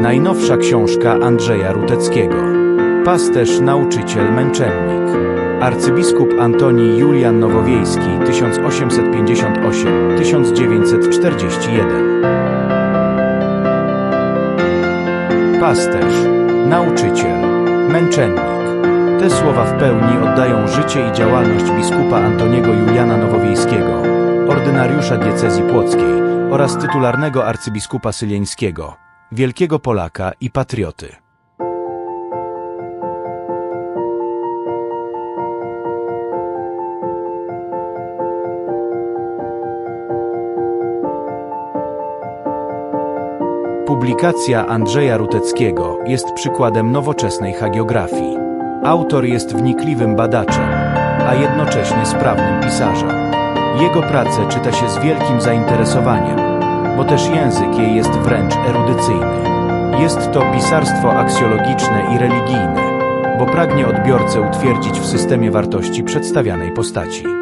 Najnowsza książka Andrzeja Ruteckiego. Pasterz, nauczyciel, męczennik. Arcybiskup Antoni Julian Nowowiejski 1858-1941. Pasterz, nauczyciel, męczennik. Te słowa w pełni oddają życie i działalność biskupa Antoniego Juliana Nowowiejskiego, ordynariusza diecezji płockiej oraz tytularnego arcybiskupa syleńskiego, wielkiego Polaka i patrioty. Publikacja Andrzeja Ruteckiego jest przykładem nowoczesnej hagiografii. Autor jest wnikliwym badaczem, a jednocześnie sprawnym pisarzem. Jego pracę czyta się z wielkim zainteresowaniem, bo też język jej jest wręcz erudycyjny. Jest to pisarstwo aksjologiczne i religijne, bo pragnie odbiorcę utwierdzić w systemie wartości przedstawianej postaci.